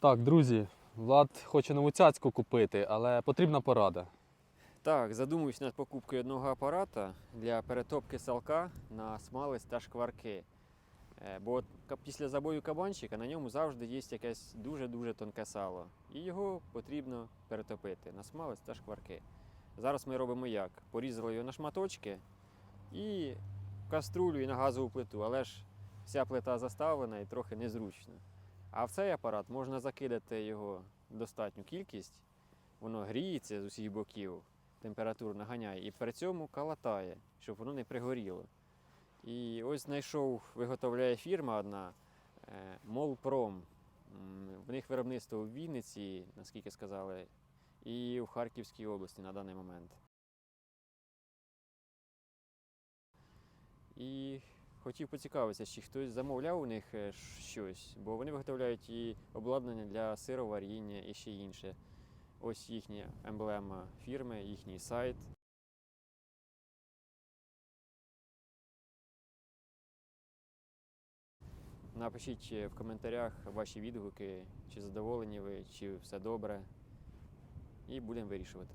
Так, друзі, Влад хоче нову цяцьку купити, але потрібна порада. Так, задумуюсь над покупкою одного апарата для перетопки салка на смалець та шкварки. Е, Бо після забою кабанчика на ньому завжди є якесь дуже-дуже тонке сало. І його потрібно перетопити на смалець та шкварки. Зараз ми робимо як? Порізали його на шматочки і в каструлю і на газову плиту, але ж вся плита заставлена і трохи незручно. А в цей апарат можна закидати його достатню кількість, воно гріється з усіх боків, температуру наганяє і при цьому калатає, щоб воно не пригоріло. І ось знайшов, виготовляє фірма одна е, Молпром. В них виробництво в Вінниці, наскільки сказали, і в Харківській області на даний момент. І хотів поцікавитися, чи хтось замовляв у них е, щось, бо вони виготовляють і обладнання для сироваріння і ще інше. Ось їхня емблема фірми, їхній сайт. Напишіть е, в коментарях ваші відгуки, чи задоволені ви, чи все добре. І будемо вирішувати.